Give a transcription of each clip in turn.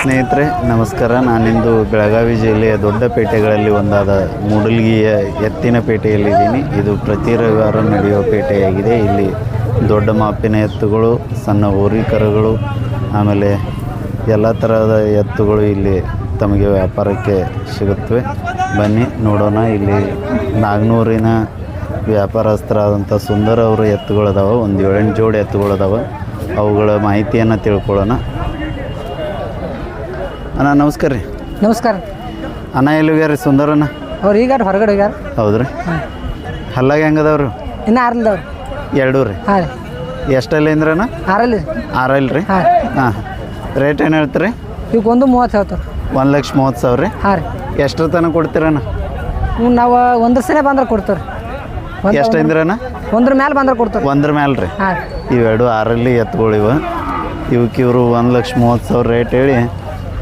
ಸ್ನೇಹಿತರೆ, ನಮಸ್ಕಾರ. ನಾನಿಂದು ಬೆಳಗಾವಿ ಜಿಲ್ಲೆಯ ದೊಡ್ಡ ಪೇಟೆಗಳಲ್ಲಿ ಒಂದಾದ ಮೂಡಲ್ಗಿಯ ಎತ್ತಿನ ಪೇಟೆಯಲ್ಲಿದ್ದೀನಿ ಇದು ಪ್ರತಿ ರವಿವಾರ ನಡೆಯುವ ಪೇಟೆಯಾಗಿದೆ. ಇಲ್ಲಿ ದೊಡ್ಡ ಮಾಪಿನ ಎತ್ತುಗಳು, ಸಣ್ಣ ಹೋರಿಕರುಗಳು ಆಮೇಲೆ ಎಲ್ಲ ಥರದ ಎತ್ತುಗಳು ಇಲ್ಲಿ ತಮಗೆ ವ್ಯಾಪಾರಕ್ಕೆ ಸಿಗುತ್ತವೆ. ಬನ್ನಿ, ನೋಡೋಣ. ಇಲ್ಲಿ ನಾಗ್ನೂರಿನ ವ್ಯಾಪಾರಸ್ಥರಾದಂಥ ಸುಂದರ ಅವರು ಎತ್ತುಗಳದಾವ, ಒಂದು ಏಳೆಂಟು ಜೋಡಿ ಎತ್ತುಗಳದಾವ. ಅವುಗಳ ಮಾಹಿತಿಯನ್ನು ತಿಳ್ಕೊಳ್ಳೋಣ. ಅಣ್ಣ ನಮಸ್ಕಾರ ರೀ. ನಮಸ್ಕಾರ. ಅಣ್ಣ ಎಲ್ಲಿ ಹೋಗ್ಯಾರ ರೀ ಸುಂದರಣ್ಣ? ಅವ್ರು ಈಗ ಹೊರಗಡೆ ಹೋಗ್ಯಾರ. ಹೌದ್ರಿ. ಹಲ್ಲಾಗ ಹೆಂಗದವ್ರು ಇನ್ನೂ ಆರಲ್ದವ್ರು ಎರಡೂ ರೀ. ಹಾಂ ರೀ. ಎಷ್ಟಲ್ಲಿ ಅಂದ್ರಣ್ಣ ಆರಲ್ಲಿ ಆರಲ್ಲ ರೀ. ಹಾಂ ಹಾಂ. ರೇಟ್ ಏನು ಹೇಳ್ತೀರಿ? ಈಗ ಒಂದು ಮೂವತ್ತು ಹೇಳ್ತಾರೆ ಒಂದು ಲಕ್ಷ ಮೂವತ್ತು ಸಾವಿರ ರೀ. ಹಾಂ ರೀ. ಎಷ್ಟರ ತನಕ ಕೊಡ್ತೀರಣ್ಣ ನಾವು ಒಂದ್ರ ಸಲ ಬಂದ್ರೆ ಕೊಡ್ತಾರೆ ಎಷ್ಟು ಅಂದ್ರಣ್ಣ ಒಂದ್ರ ಮೇಲೆ ಬಂದ್ರೆ ಕೊಡ್ತಾರೆ ಒಂದ್ರ ಮೇಲೆ ರೀ. ಹಾಂ ಇವೆರಡು ಆರಲ್ಲಿ ಎತ್ತುಗಳಿವೆ ಇವಕ್ಕೆ ಇವರು ಒಂದು ಲಕ್ಷ ಮೂವತ್ತು ಸಾವಿರ ರೇಟ್ ಹೇಳಿ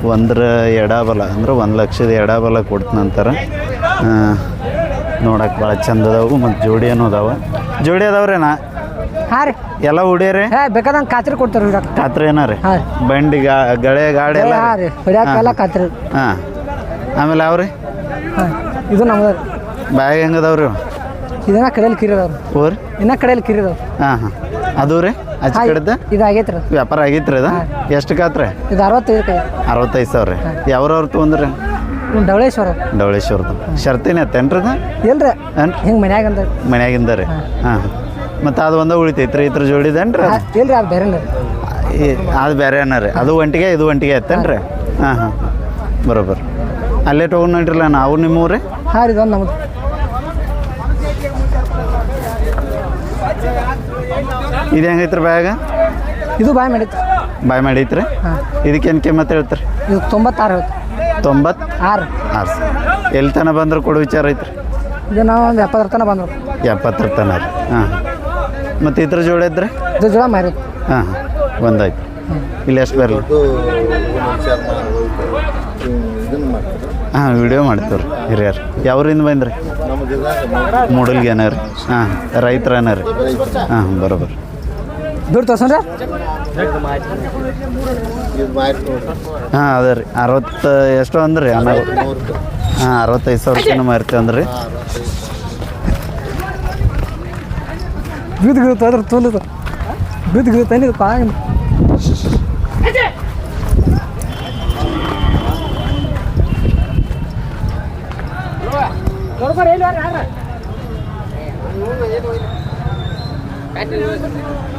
ಒಂದ್ರ ಎಡಬಲ ಅಂದ್ರೆ ಒಂದು ಲಕ್ಷದ ಎಡಬಲ ನಂತರ ನೋಡಕ್ಕೆ ಭಾಳ ಚಂದ ಅದಾವು ಮತ್ತು ಜೋಡಿ ಏನು ಅದಾವ. ಜೋಡಿ ಅದಾವ್ರೇನಾ? ಹಾಂ ರೀ. ಎಲ್ಲ ಹುಡಿಯರಿ? ಬೇಕಾದಂಗೆ ಖಾತ್ರಿ ಕೊಡ್ತಾರೆ ಹಿಡಕ್ಕೆ ಖಾತ್ರಿ ಏನ ರೀ? ಬಂಡಿ ಗಾ ಗಳೆ ಗಾಡಿ ಎಲ್ಲ ಹಾಂ ರೀ. ಹಿಡಿಯೋಕ್ಕೆಲ್ಲ ಖಾತ್ರಿ ಹಾಂ. ಆಮೇಲೆ ಅವ್ರಿ ಹಾಂ ಇದು ನಮ್ದು. ಬ್ಯಾಗ್ ಹೆಂಗೆ ಅದಾವ್ರಿ? ಇದನ್ನ ಕಡೆಯಲ್ಲಿ ಕಿರಿದವ್ರು. ಊರಿ? ಇನ್ನ ಕಡೆಯಲ್ಲಿ ಕಿರಿದವ್ರು. ಹಾಂ ಹಾಂ. ಅದು ರೀ? ಆಚೆ ಕಡೆದ? ಇದು ಆಗೈತೆ ರೀ. ವ್ಯಾಪಾರ ಆಗೈತ್ರಿ ಅದು ಎಷ್ಟು ಕಾತ್ರಿ? ಇದು ಅರವತ್ತೈದು ಕೈ. ಅರವತ್ತೈದು ಸಾವಿರ ರೀ. ಯಾವ್ರವ್ರು ತೊಗೊಂಡ್ರಿ? ಇವ್ನು ಡವಳೇಶ್ವರ. ಡವಳೇಶ್ವರದು ಶರ್ತಿನ ಎತ್ತೇನ್ರಿ ಅದು ಇಲ್ರಿ ಹಿಂಗೆ ಮನ್ಯಾಗ ಮನ್ಯಾಗಿಂದ ರೀ. ಹಾಂ. ಮತ್ತು ಅದು ಒಂದೇ ಉಳಿತೈತ್ರಿ ಇದ್ರ ಜೋಡಿದೇನ್ರಿ ಅದು? ಇಲ್ರಿ ಅದು ಬೇರೆ ಅದು ಬೇರೆ ರೀ. ಅದು ಒಂಟಿಗೆ ಇದು ಒಂಟಿಗೆ ಎತ್ತೇನ್ರಿ ಹಾಂ ಹಾಂ. ಬರೋಬ್ಬರ ಅಲ್ಲೇ ತೊಗೊಂಡು ನೋಡ್ರಿಲ್ಲ ನಾವು ನಿಮ್ಮ ಊರೇ ಹಾಂ ರೀ ಇದೊಂದು ಇದು ಹೆಂಗೈತ್ರಿ ಬಾಯಾಗ? ಇದು ಬಾಯ್ ಮಾಡೈತಿ ಬಾಯ್ ಮಾಡೈತ್ರಿ? ಇದಕ್ಕೆ ಇದಕ್ಕೇನು ಕಿಮ್ಮತ್ತು ಹೇಳ್ತಾರೆ? ಇದು ತೊಂಬತ್ತಾರು ಹೇಳ್ತಾರೆ ತೊಂಬತ್ತು ಆರು. ಆರು ಎಲ್ಲಿ ತನಕ ಬಂದ್ರೆ ಕೊಡೋ ವಿಚಾರ ಐತ್ರಿ? ಇದು ನಾವು ಒಂದು ಎಪ್ಪತ್ತರ ತನಕ ಬಂದರು. ಎಪ್ಪತ್ತರ ತನಕ ರೀ. ಹಾಂ. ಮತ್ತು ಇದ್ರ ಜೋಡಿ ಇದ್ರೆ? ಇದ್ರ ಜೋಳ ಮಾರಿ. ಹಾಂ ಒಂದಾಯ್ತು. ಇಲ್ಲಿ ಎಷ್ಟು ಬರಲಿ? ಹಾಂ ವಿಡಿಯೋ ಮಾಡ್ತೀವಿ. ರೀ ಹಿರಿಯರು. ಯಾವ್ರಿಂದ ಬಂದ್ರಿ? ಮೂಡಲ್ಗೆ ರೀ. ಹಾಂ ರೈತರ. ರೀ ಹಾಂ ಬರೋಬರ್. ದುಡ್ಡು ತೋರ್ಸನ್ರಿ ಹಾಂ ಅದೇ ರೀ. ಅರವತ್ತು ಎಷ್ಟು ಅಂದ್ರಿ ಅನ್ನ ಹಾಂ ಅರವತ್ತೈದು ಸಾವಿರ ರೂಪಾಯಿ ಮಾರ್ತೀವಿ ಅಂದ್ರಿ ಬಿದ್ದು ಗಿಡ ಅದ್ರ ತೋಲದು ಬಿದ್ದು ಗಿದ್ದು ತಂದಿದ್ದು ಪಾಗ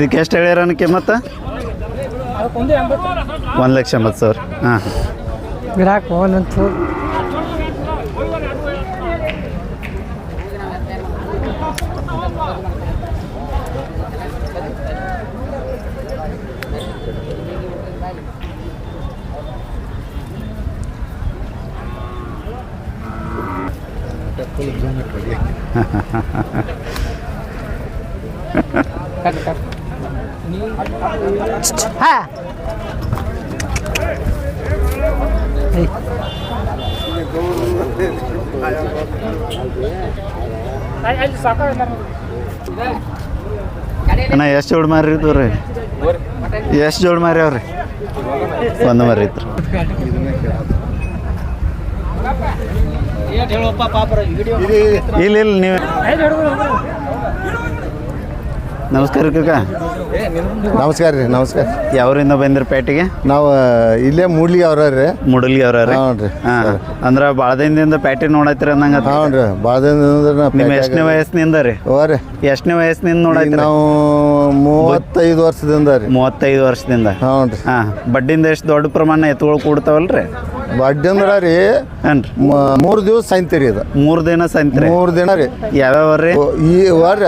ಇದಕ್ಕೆ ಎಷ್ಟು ಹೇಳ್ಯಾರ ಕಿಮ್ಮತ್ತ ಒಂದು ಲಕ್ಷ ಎಂಬತ್ತು ಸಾವಿರ. ಹಾಂ. ಗ್ರಾಹಕ ಒಂದಂತು ಹಾ ಏಯ್ ಅಣ್ಣ, ಎಷ್ಟು ಜೋಡಿ ಮಾರಿ ಇದ್ದು ರೀ ಎಷ್ಟು ಜೋಡಿ ಮಾರಿ ಅವ್ರಿ ಒಂದು ಮಾರಿ ಇತ್ತು. ಇಲ್ಲ ಇಲ್ಲ, ನೀವು. ನಮಸ್ಕಾರ ಕಕ್ಕ ನಮಸ್ಕಾರ ರೀ ನಮಸ್ಕಾರ. ಯಾವರಿಂದ ಬಂದ್ರಿ ಪೇಟೆಗೆ? ನಾವು ಇಲ್ಲೇ ಮೂಡ್ಲಿ ಅವ್ರ ರೀ. ಮುಡಲ್ಗಿ ಅವ್ರ ರೀ? ಹ್ಞೂ ರೀ. ಹಾಂ. ಅಂದ್ರೆ ಭಾಳ ದಿನದಿಂದ ಪೇಟೆ ನೋಡತ್ರಿ ಅಂದಂಗ ಹ್ಞೂ ರೀ ಭಾಳ ದಿನದಿಂದ ನಿಮ್ಮ ಎಷ್ಟನೇ ವಯಸ್ಸಿನಿಂದ ರೀ? ಓ ರೀ. ಎಷ್ಟನೇ ವಯಸ್ಸಿನಿಂದ ಈಗ ನೋಡತ್ರಿ ನಾವು ಮೂವತ್ತೈದು ವರ್ಷದಿಂದ ರೀ. ಮೂವತ್ತೈದು ವರ್ಷದಿಂದ? ಹ್ಞೂ ರೀ. ಹಾಂ. ಬಡ್ಡಿಂದ ಎಷ್ಟು ದೊಡ್ಡ ಪ್ರಮಾಣ ಎತ್ತುಗಳು ಕೂಡ್ತಾವಲ್ರಿ? ಬಡ್ಡಿ ಅಂದ್ರೆ ರೀ ಏನ್ರಿ? ಮೂರು ದಿವಸ ಸಂತೆ ರೀ ಇದು. ಮೂರು ದಿನ ಸಂತ್ರಿ ಮೂರು ದಿನ ರೀ. ಯಾವ್ಯಾವ ರೀ? ಈ ವಾರ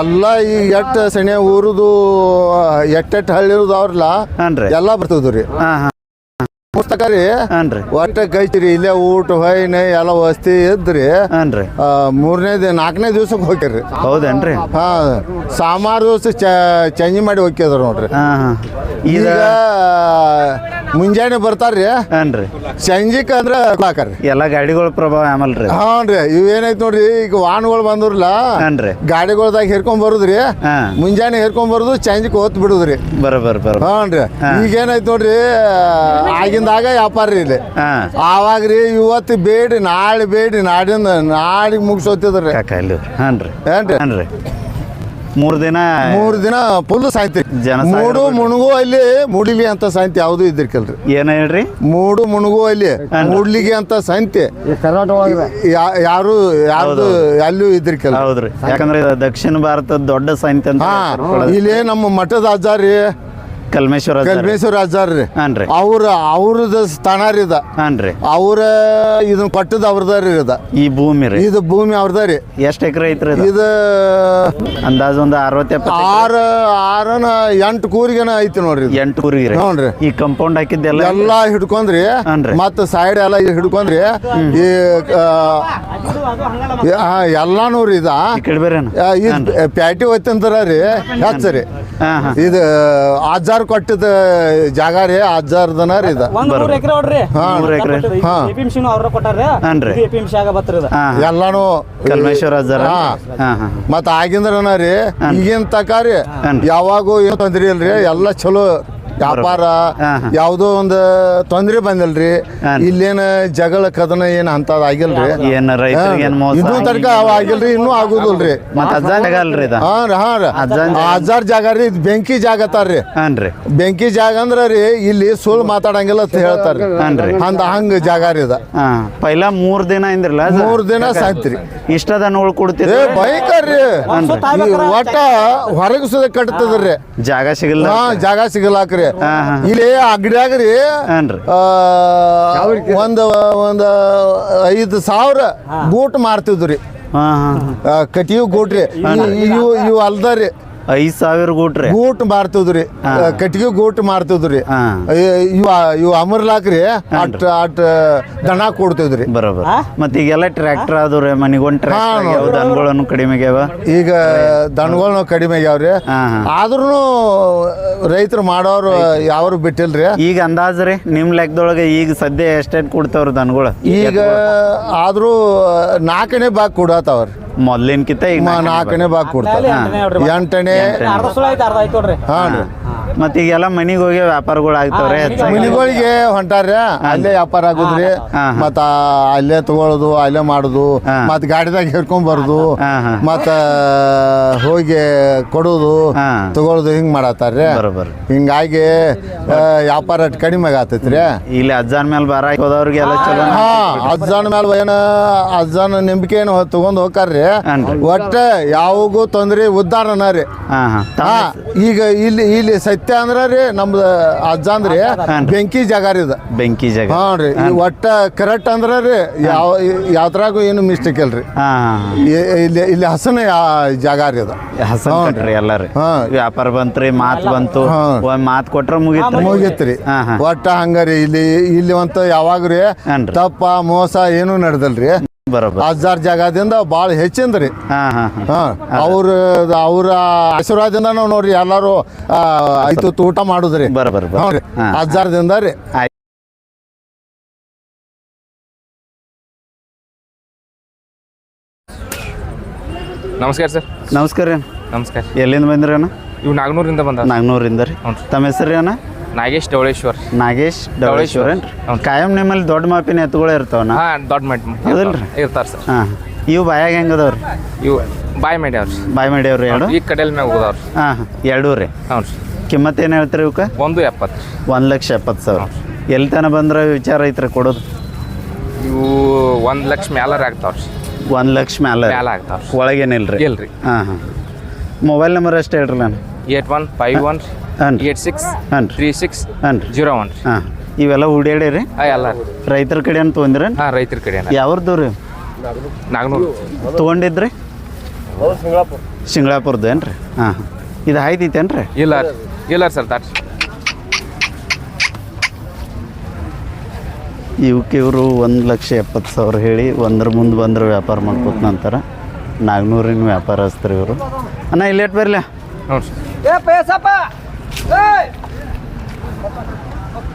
ಎಲ್ಲ ಈ ಎಟ್ ಸೆಣೆ ಊರುದು ಎಟ್ಟೆಟ್ ಹಳ್ಳಿ ಇರೋದು ಅವ್ರಲ್ಲ ಹಾನ್ ರೀ ಎಲ್ಲ ಬರ್ತದ ರೀ. ಹಾಂ ಹಾಂ. ಪುಸ್ತಕ ರೀ. ಹಾನ್ ರೀ ಒಟ್ಟ ಕೈತಿರಿ ಇಲ್ಲೇ ಊಟ ಹೊಯ್ನೆ ಎಲ್ಲ ವಸ್ತಿ ಇದ್ರಿ ಹಾನ್ ರೀ ಆ, ಮೂರನೇ ದಿನ ನಾಲ್ಕನೇ ದಿವ್ಸಕ್ಕೆ ಹೋಗ್ಯಾರ್ರಿ ಹೌದೇನ್ರಿ? ಹಾ ಸಾಮಾರು ದಿವಸ ಚೇಂಜ್ ಮಾಡಿ ಹೋಗ್ಯದ್ರ ನೋಡ್ರಿ. ಹಾ ಹಾಂ. ಈಗ ಈಗ ಮುಂಜಾನೆ ಬರ್ತಾರ್ರಿ. ಹಾನ್ರಿ ಸಂಜಿಕ್ ಅಂದ್ರೆ ಹಾಕರ್ರಿ ಎಲ್ಲ ಗಾಡಿಗಳ ಪ್ರಭಾವ ಆಮೇಲೆ ರೀ. ಇವ್ ಏನಾಯ್ತು ನೋಡ್ರಿ ಈಗ ವಾಹನಗಳು ಬಂದ್ರಲ್ಲ ಹಾನ್ರಿ ಗಾಡಿಗಳ್ದಾಗ ಹೇರ್ಕೊಂಡ್ ಬರುದ್ರಿ ಮುಂಜಾನೆ ಹೇರ್ಕೊಂಡ್ ಬರುದು ಸಂಜಿಕ್ ಓದ್ ಬಿಡುದ್ರಿ. ಬರಬರ್ ಬರ ಹಾನ್ರಿ ರೀ ಈಗೇನೈತ್ ನೋಡ್ರಿ ಆಗಿಂದಾಗ ವ್ಯಾಪಾರ ರೀ ಇಲ್ಲಿ. ಆವಾಗ್ರಿ ಆವಾಗ ರೀ ಇವತ್ತು ಬೇಡಿ ನಾಳೆ ಬೇಡಿ ನಾಡಿಂದ ನಾಡಿಗೆ ಮುಗಿಸೋತಿದ್ರಿ. ಹಾನ್ರಿ ಏನ್ರಿ? ಹಾನ್ ರೀ. ಮೂರು ದಿನ ಮೂರು ದಿನ ಫುಲ್ ಸಾಯ್ತಿ ಜನ ಮೂಡು ಮುಣಗು ಅಲ್ಲಿ ಮೂಡಿಲಿ ಅಂತ ಸಾಯ್ತಿ ಯಾವುದು ಇದ್ದಿರ್ಕಲ್ರಿ ಏನ ಹೇಳ್ರಿ? ಮೂಡು ಮುಣಗು ಅಲ್ಲಿ ಮೂಡ್ಲಿಗೆ ಅಂತ ಸಂತೆ ಯಾರು ಯಾರು ಯಾರ್ದು ಅಲ್ಲೂ ಇದ್ದಿರ್ಕಲ್ಲ ಹೌದ್ರಿ. ಯಾಕಂದ್ರೆ ದಕ್ಷಿಣ ಭಾರತದ ದೊಡ್ಡ ಸಾಹಿತ್ಯ ಅಂತ ಇಲ್ಲಿ ನಮ್ಮ ಮಠದ ಅಜ್ಜಾರಿ ಕಲ್ಮೇಶ್ವರ ಅಜ್ಜಾರ್. ಕಲ್ಮೇಶ್ವರ ಅಜ್ಜಾರ್ರಿ. ಹಾನ್ ರೀ. ಅವ್ರ ಅವ್ರದ ಸ್ಥಾನ ರೀ ಇದ. ಹಾನ್ ರೀ. ಅವ್ರ ಇದನ್ನ ಕೊಟ್ಟದ ಅವ್ರದ ರೀ ಇದ. ಈ ಭೂಮಿ ರೀ. ಇದು ಭೂಮಿ ಅವ್ರದ ರೀ. ಎಷ್ಟು ಎಕರೆ ಐತ್ರಿ ಇದು? ಇದು ಅಂದಾಜು ಒಂದು ಅರವತ್ತು ಆರ ಆರನ ಎಂಟು ಕೂರಿಗೆನ ಐತಿ ನೋಡ್ರಿ ಇದು. ಎಂಟು ಕೂರಿಗೆ ರೀ. ಹ್ಞೂನ್ರಿ. ಈ ಕಂಪೌಂಡ್ ಹಾಕಿದ್ದೆಲ್ಲ ಎಲ್ಲಾ ಹಿಡ್ಕೊಂಡ್ರಿ. ಹಾನ್ರಿ. ಮತ್ತ ಸೈಡ್ ಎಲ್ಲ ಇದು ಹಿಡ್ಕೊಂಡ್ರಿ. ಈ ಆ, ಎಲ್ಲಾನು ರೀ ಇದ. ಈ ಕಡೆ ಬೇರೆ ಇದ್ ಪ್ಯಾಟಿ ಹೋಯ್ತಂತಾರ ರೀ. ಹೆಚ್ಚರಿ ಹಾಂ ಹಾಂ ಇದು ಅಜ್ಜಾರ್ ಕೊಟ್ಟಿದ ಜಾಗ ರೀ ಅಜ್ಜಾರ್ದನ ರೀ ಇದ. ಒಂದ್ ಮೂರ್ ಎಕರೆ ನೋಡ್ರಿ. ಮೂರು ಎಕರೆ. ಹಾ. ಎಪಿಎಂಸಿ ಅವ್ರ ಕೊಟ್ಟಾರ್ರಿ. ಹಾನ್ರಿ. ಎಪಿಎಂಸಿ ಆಗ ಬರ್ತದ ಹಾಂ ಹಾಂ. ಎಲ್ಲಾನು ಕಲ್ಮೇಶ್ವರ ಅಜ್ಜಾರ ಹಾ. ಹಾಂ ಹಾಂ. ಮತ್ತ ಆಗಿಂದ್ರನ ರೀ ಈಗಿನ ತಕ ರೀ. ಯಾವಾಗೂ ಏನು ತೊಂದ್ರಿ ಇಲ್ರಿ ಎಲ್ಲ ಚಲೋ. ವ್ಯಾಪಾರ. ಯಾವುದೋ ಒಂದು ತೊಂದ್ರೆ ಬಂದಿಲ್ರಿ. ಇಲ್ಲೇನ ಜಗಳ ಕದನ ಏನ್ ಅಂತ ಆಗಿಲ್ರಿ. ಏನು ರೈತರಿಗೆ ಏನು ಮೋಸ? ಇನ್ನೂ ತನಕ ಅವ ಆಗಿಲ್ರಿ ಇನ್ನೂ ಆಗುದಿಲ್ರಿ. ಮತ್ತೆ ಅಜ್ಜಾನ್ ಜಾಗ ಅಲ್ರಿ ಇದು? ಹಾ ರೀ ಹಾ. ರೀ ಅಜ್ಜಾನ್ ಜಾಗ. ರೀ ಇದ್ ಬೆಂಕಿ ಜಾಗ ತಾರ್ರಿ ಬೆಂಕಿ ಜಾಗ ಅಂದ್ರ ರೀ ಇಲ್ಲಿ ಸುಳ್ಳು ಮಾತಾಡಂಗಿಲ್ಲ ಅಂತ ಹೇಳ್ತಾರ್ರಿ ಹಾನ್ರಿ. ಅಂದ ಹಂಗ ಜಾಗ ರೀ ಇದ. ಹಾಂ ಪೈಲ ಮೂರ್ ದಿನ ಇಂದ್ರಲ್ಲ ಅದು? ಮೂರ್ ದಿನ ಸಾಯ್ತ್ರಿ. ಇಷ್ಟದ ನೋಡ್ ಏ ಕೊಡ್ತೀರಿ ಭಯಂಕರ ರೀ. ಈ ಒಟ್ಟ ಹೊರಗೆ ಸುದ ಕಟ್ತದ್ರಿ. ಜಾಗ ಸಿಗಲ್ಲ ಹಾ ಜಾಗ ಸಿಗಲಾಕ್ರಿ. ಇಲ್ಲಿ ಅಂಗಡಿಯಾಗ ರೀ. ಆ, ಒಂದ್ ಒಂದ್ ಐದ್ ಸಾವಿರ ಬೂಟ್ ಮಾರ್ತಿದ್ರಿ ಕಟಿಯು ಗೂಟ್ ರೀ. ಇವು ಇವು ಅಲ್ದರಿ. ಐದು ಸಾವಿರ ಗೂಟ್ರಿ. ಗೂಟ್ ಮಾರ್ತಿದ್ರಿ ಕಟ್ಟಿಗೆ ಗೂಟ್ ಮಾರ್ತಿದ್ರಿ. ಇವ ಇವು ಅಮರ್ಲಾಕ್ರಿ ಅಟ್ ಅಟ್ ದನ ಕೊಡ್ತಿದ್ರಿ ಬರೋಬರ್. ಮತ್ತೆ ಈಗೆಲ್ಲ ಟ್ರ್ಯಾಕ್ಟರ್ ಆದ್ರಿ ಆದ್ರೆ ಹಾ, ಟ್ರ್ಯಾಕ್ಟರ್ ದನಗಳನ್ನು ಕಡಿಮೆ ಆಗ್ಯಾವ. ಈಗ ದನಗಳನ್ನು ಕಡಿಮೆ ಆಗ್ಯಾವ್ರಿ. ಆದ್ರೂ ರೈತರು ಮಾಡೋರು ಯಾರು ಬಿಟ್ಟಿಲ್ರಿ ಈಗ ಅಂದಾಜ್ ರೀ ನಿಮ್ ಲೆಕ್ಕದೊಳಗೆ ಈಗ ಸದ್ಯ ಎಷ್ಟೇ ಕೊಡ್ತಾವ್ರಿ ದನಗಳು? ಈಗ ಆದ್ರೂ ನಾಲ್ಕನೇ ಭಾಗ ಕೊಡತಾವ್ರಿ ಮೊದ್ಲಿನ್ಕಿಂತ ಈಗ ಮಾ ನಾಲ್ಕನೇ ಭಾಗ ಕೊಡ್ತಾರ. ಎಂಟನೇ ಹಾಂ. ಮತ್ತೆ ಈಗೆಲ್ಲ ಮನಿಗೆ ಹೋಗಿ ವ್ಯಾಪಾರಗಳು ಆಗ್ತಾವ್ರೆ ಹೆಚ್ಚಾಗಿ ಮನಿಗಳಿಗೆ ಹೊಂಟಾರ್ರಿ ಅಲ್ಲೇ ವ್ಯಾಪಾರ ಆಗುದ್ರಿ ಹಾ, ಹಾ. ಮತ್ತ ಅಲ್ಲೇ ತಗೊಳ್ಳೋದು ಅಲ್ಲೇ ಮಾಡುದು ಹಾ. ಮತ್ ಗಾಡಿದಾಗ ಹಿಡ್ಕೊಂಡ್ ಬರುದು ಹಾ, ಹಾ. ಮತ್ತ ಹೋಗಿ ಕೊಡುದು ಹಾ. ತಗೊಳ್ಳೋದು ಹಿಂಗ್ ಮಾಡತ್ತಾರ್ರಿ ಬರೋಬ್ಬರ್ ಹಿಂಗಾಗಿ ಆ, ವ್ಯಾಪಾರ ಕಡಿಮೆ ಆಗತ್ತೈತ್ರಿ ಇಲ್ಲಿ ಅಜ್ಜಾನ್ ಮೇಲೆ ಬಾರ ಹೋದವ್ರಿಗೆ ಎಲ್ಲ ಚಲೋ ಹಾ ಅಜ್ಜನ ಮೇಲೆ ಏನ ಅಜ್ಜನ ನಂಬಿಕೆ ಏನು ತಗೊಂಡ್ ಹೋಗ್ತಾರ್ರಿ ಹಾನ್ರಿ. ಒಟ್ಟ ಯಾವಾಗೂ ತೊಂದ್ರೆ ಉದ್ದಾರನ ರೀ ಹಾ ಹಾ ಹಾ ಈಗ ಇಲ್ಲಿ ಇಲ್ಲಿ ಸತ್ಯ ಅಂದ್ರ ರೀ ನಮ್ದು ಅಜ್ಜ ಅಂದ್ರಿ ಬೆಂಕಿ ಜಾಗ ರೀ ಇದು. ಬೆಂಕಿ ಜಾಗ. ಹಾ ರೀ ಈ ಒಟ್ಟ ಕರೆಕ್ಟ್ ಅಂದ್ರ ರೀ ಯಾವ ಯಾವ್ದ್ರಾಗೂ ಏನು ಮಿಸ್ಟೇಕ್ ಇಲ್ರಿ ಹಾ ಹಾ ಇ- ಇಲ್ಲಿ ಇಲ್ಲಿ ಹಸನ ಯಾ- ಜಾಗ ರೀ ಅದು. ಹಸನ್ ಕಟ್ರಿ ಎಲ್ಲಾರಿ ಹಾ. ವ್ಯಾಪಾರ ಬಂತ್ರಿ ಮಾತ್ ಬಂತು. ಹಾ. ಒಂದ್ ಮಾತ್ ಕೊಟ್ರ ಮುಗಿತ್ರಿ. ಮುಗಿತ್ರಿ. ಹಾ, ಹಾ. ಒಟ್ಟ ಹಂಗಾರಿ ಇಲ್ಲಿ ಇಲ್ಲಿ ಅಂತ ಯಾವಾಗ ರೀ ಹಾನ್ರಿ. ತಪ್ಪ ಮೋಸ ಏನು ನಡೆದಲ್ರಿ. ಅಜ್ಜಾರ್ ಜಾಗದಿಂದ ಭಾಳ ಹೆಚ್ಚಿಂದ್ರಿ. ರೀ ಅವ್ರ ಅವ್ರ ಆಶೀರ್ವಾದದಿಂದ ನಾವು ನೋಡ್ರಿ ಎಲ್ಲಾರು ಆ, ಆಯ್ತು ಊಟ ಮಾಡುದ್ರಿ. ರೀ. ಅಜ್ಜಾರ್ದಿಂದ ರೀ. ನಮಸ್ಕಾರ ಸರ್. ನಮಸ್ಕಾರ ರೀ ನಮಸ್ಕಾರ. ಎಲ್ಲಿಂದ ಬಂದ್ರಿ ಅಣ್ಣ? ಇವು ನಾಗ್ನೂರಿಂದ ಬಂದ ನಾಗ್ನೂರಿಂದ ರೀ. ರೀ. ತಮ್ಮ ಹೆಸರು ಅಣ್ಣ? ನಾಗೇಶ್ ಡವಳೇಶ್ವರ್ ನಾಗೇಶ್ ಡೌಳೇಶ್ವರ್. ಕಾಯಂ ನಿಮ್ಮಲ್ಲಿ ದೊಡ್ಡ ಮಾಪಿನ ಎತ್ತುಗಳು ಇರ್ತಾವ ಹಾ ದೊಡ್ಡ ಮಟ್ ಹೌದಲ್ರಿ? ಇರ್ತಾರ ಸರ್. ಹಾಂ. ಇವು ಬಾಯಾಗ ಹೆಂಗದವ್ರಿ ಇವು ಬಾಯ್ ಮಾಡ್ಯಾವ್ರಿ ಬಾಯ್ ಮಾಡ್ಯಾವ್ರಿ ಎರಡು? ಈ ಕಡೆಯಲ್ಲಿ ಮ್ಯಾಗ ಹೋದವ್ರಿ. ಹಾಂ ಎರಡೂ ರೀ? ಹ್ಞೂ ರೀ ಕಿಮ್ಮತ್ ಏನು ಹೇಳ್ತೀರಿ ಇವಕ್ಕೆ ಒಂದು ಎಪ್ಪತ್ತು ಒಂದು ಲಕ್ಷ ಎಪ್ಪತ್ತು ಸಾವಿರ. ಎಲ್ಲಿ ತನಕ ಬಂದ್ರೆ ವಿಚಾರ ಐತ್ರಿ ಕೊಡೋದು? ಇವು ಒಂದು ಲಕ್ಷ ಮ್ಯಾಲರ್ ಆಗ್ತಾವ್ರಿ ಒಂದು ಲಕ್ಷ ಮ್ಯಾಲ ಮ್ಯಾಲ ಆಗ್ತಾವ್ರಿ ಒಳಗೇನಿಲ್ಲ ರೀ ಇಲ್ರಿ? ಹಾಂ ಹಾಂ. ಮೊಬೈಲ್ ನಂಬರ್ ಅಷ್ಟೇ ಹೇಳ್ರಿ ನಾನು? ಏಟ್ ಒನ್ ಫೈವ್ ಒನ್ ರೀ eight six three six zero one ಹಾಂ. ಇವೆಲ್ಲ ಹುಡ್ಯಾಡ್ಯಾರಿ ಹಾಂ ಎಲ್ಲ ರೈತರ ಕಡೆ ಅಂತ ತೊಗೊಂಡ್ರ? ಹಾಂ ರೈತರ ಕಡೆ ಯಾವ್ದು ರೀ? ನಾಗ್ನೂರು. ತೊಗೊಂಡಿದ್ರಿ? ಶಿಂಗ್ಳಾಪುರದ್ದು ಏನು ಹಾಂ ಹಾಂ. ಇದು ಹಾಯ್ದೈತೇನ್ರಿ ಇಲ್ಲ ಇಲ್ಲ ಸರ್ ತಾಟ್ ಇವಕ್ಕೆ ಇವರು ಒಂದು ಲಕ್ಷ ಎಪ್ಪತ್ತು ಸಾವಿರ ಹೇಳಿ ಒಂದ್ರ ಮುಂದೆ ಬಂದ್ರೆ ವ್ಯಾಪಾರ ಮಾಡ್ಕೋತ ನಂತರ ನಾಗ್ನೂರಿನ ವ್ಯಾಪಾರಸ್ತರು ಇವರು. ಅಣ್ಣ ಇಲ್ಲೇಟ್ ಬರಲ? ಹ್ಞೂ ಸರ್.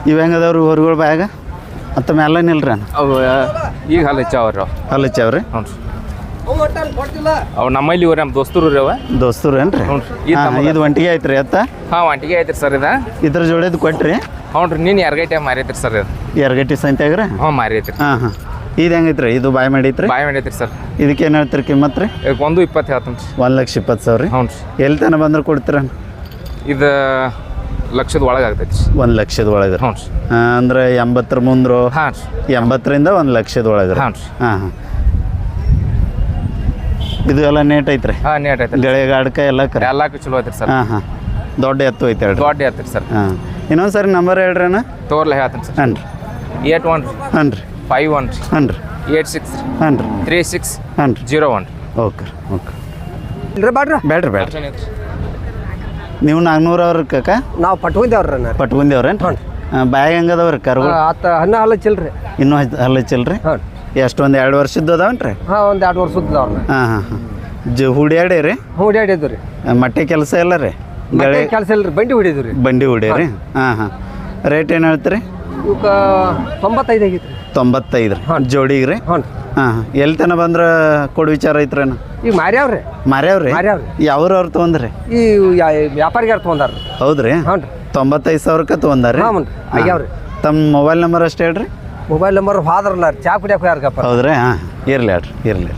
ಇವು ಹೆಂಗದವ್ರಿ ಹೊರಗಳು ಬಾಯಾಗ? ಅಂತ ಮೇಲೆ ನಿಲ್ರಿ ಅವು ಈಗ ಹಲ್ಲ ಹಚ್ಚಾವ್ರಿ ಅವು ಅಲ್ಲಿ ಹಚ್ಚಾವ್ರಿ? ಹ್ಞೂ ಅವು ನಮ್ಮಲ್ಲಿ ಇವ್ರಿ ನಮ್ಮ ದೋಸ್ತರು ರೀ ಅವ. ದೋಸ್ತರು ಏನ್ರಿ? ಹ್ಞೂ ರೀ. ಇದು ಹಾಂ ನಮ್ಮದ. ಇದು ಒಂಟಿಗೆ ಐತ್ರಿ ಅತ್ತ? ಹಾಂ ಒಂಟಿಗೆ ಐತ್ರಿ ಸರ್ ಇದ. ಇದ್ರ ಜೋಡಿದ್ ಕೊಟ್ರಿ? ಹ್ಞೂ ರೀ ನೀನು ಎರಗೈತೆ ಮಾರೈತ್ರಿ ಸರ್ ಇದು. ಎರಗಟ್ಟಿ ಸಂತ್ಯಾಗ್ರಿ ಹ್ಞೂ ಮಾರೈತ್ರಿ. ಹಾಂ ಹಾಂ. ಇದು ಹೆಂಗೈತ್ರಿ? ಇದು ಬಾಯ್ ಮಾಡೈತ್ರಿ? ಬಾಯ್ ಮಾಡೈತ್ರಿ ಸರ್. ಇದಕ್ಕೆ ಏನು ಹೇಳ್ತೀರಿ ಕಿಮ್ಮತ್ತು ರೀ ಒಂದು ಇಪ್ಪತ್ತು ಹೇಳ್ತೀನಿ ರೀ ಒಂದು ಲಕ್ಷ ಇಪ್ಪತ್ತು ಸಾವಿರ ರೀ? ಹ್ಞೂ ರೀ. ಎಲ್ಲಿ ತನಕ ಬಂದ್ರೆ ಕೊಡ್ತೀರ ಇದು ಲಕ್ಷದ ಒಳಗೆ ಆಗ್ತೈತಿ ಒಂದು ಲಕ್ಷದ ಒಳಗೆ. ಹ್ಞೂ ರೀ ಅಂದ್ರೆ ಎಂಬತ್ತರ ಮುಂದ್ರು ಹಾಂ ರೀ ಎಂಬತ್ತರಿಂದ ಒಂದು ಲಕ್ಷದ ಒಳಗೆ. ಹಾಂ ರೀ ಹಾಂ ಹಾಂ. ಇದು ಎಲ್ಲ ನೇಟ್ ಐತ್ರಿ? ಹಾಂ ನೇಟ್ ಐತೆ ಗೆಳೆಗಾಡ್ಕ ಎಲ್ಲ ಕರೆ? ಎಲ್ಲಕ್ಕೂ ಚಲೋ ಐತ್ರಿ ಸರ್. ಹಾಂ ಹಾಂ. ದೊಡ್ಡ ಎತ್ತು ಐತೆ ಹೇಳ್ರಿ. ದೊಡ್ಡ ಐತ್ರಿ ಸರ್. ಹಾಂ. ಇನ್ನೊಂದು ಸರಿ ನಂಬರ್ ಹೇಳ್ರಿ ಅಣ್ಣ ತೋರ್ಲೆ ಹೇಳ್ತೀನಿ ಸರ್. ಹಾಂ ರೀ ಏಟ್ ಒನ್ ರೀ ಹಾಂ ರೀ ಫೈವ್ ಒನ್ ರೀ ಹಾಂ ರೀ ಏಟ್ ಸಿಕ್ಸ್ ರೀ ಹಾಂ ರೀ ತ್ರೀ ಸಿಕ್ಸ್ ಹಾಂ ರೀ ಜೀರೋ ಒನ್. Okay okay. ಬೇಡ್ರಿ. ಬಾಡ್ರ ಬೇಡ್ರಿ. ಬೇಡ್ರಿ ನೀವು ನಾಲ್ಕುನೂರು ಅವ್ರ ಕಕ್ಕ ನಾವು ಪಟ್ಕೊಂದೇವ್ರಿ ನಾನು ಪಟ್ಕೊಂಡೇವ್ರೇನು ಬ್ಯಾಗ್ ಹೆಂಗದವ್ರಿ ಕರ್ವ? ಆತ ಹನ್ನ ಹಲಚಿಲ್ರಿ ಇನ್ನೂ ಹಚ್- ಹಲ್ಲಚ್ಚಿಲ್ರಿ ಹಾಂ ಎಷ್ಟು ಒಂದು ಎರಡು ವರ್ಷದ್ದು ಅದಾವನ್ರಿ ಹಾಂ ಒಂದು ಎರಡು ವರ್ಷದ್ದು ಅವ್ರನ್ನ ಹಾಂ ಹಾಂ ಹಾಂ. ಜ ಹುಡ್ಯಾಡಿ ರೀ? ಹುಡಿಯಾಡಿದ್ದು ರೀ. ಮಟ್ಟೆ ಕೆಲಸ ಇಲ್ಲ ರೀ? ಕೆಲಸ ರೀ ಬಂಡಿ ಹೊಡಿದ್ವಿ ರೀ. ಬಂಡಿ ಹೊಡ್ಯಾರಿ ಹಾಂ ಹಾಂ. ರೇಟ್ ಏನು ಹೇಳ್ತೀರಿ? ಇವಕ್ಕೆ ತೊಂಬತ್ತೈದು ಆಗೈತೆ ರೀ. ತೊಂಬತ್ತೈದು ರೀ. ಜೋಡಿಗೆ ರೀ? ಹ್ಞೂ ಹಾಂ ಎಲ್ಲಿ ತನ ಬಂದ್ರೆ ಕೊಡು ವಿಚಾರ ಐತ್ರೇನು? ಈಗ ಮಾರ್ಯಾವ್ರಿ. ಮಾರ್ಯಾವ್ರಿ? ಮಾರ್ಯಾವ್ರಿ. ಯಾವ್ರು ಅವ್ರು ತೊಗೊಂದ್ರಿ? ಈ ವ್ಯಾಪಾರಿಗಾರ ತೊಗೊಂಡಾರ ಹೌದ್ರಿ? ಹ್ಞೂ ರೀ. ತೊಂಬತ್ತೈದು ಸಾವಿರಕ್ಕೆ ತೊಗೊಂಡಾರ ಹಾಂ ರೀ ಆಗ್ಯಾವ್ರಿ. ತಮ್ಮ ಮೊಬೈಲ್ ನಂಬರ್ ಅಷ್ಟೇ ಹೇಳ್ರಿ? ಮೊಬೈಲ್ ನಂಬರ್ ಹಾದ್ರಲ್ಲ ಚಾ ಕುಡಿಯಕ್ಕೆ ಯಾರಿಗಪ್ಪ ಹೌದ್ರಿ? ಹಾಂ. ಇರಲಿ ಹೇಳ್ರಿ ಇರಲಿ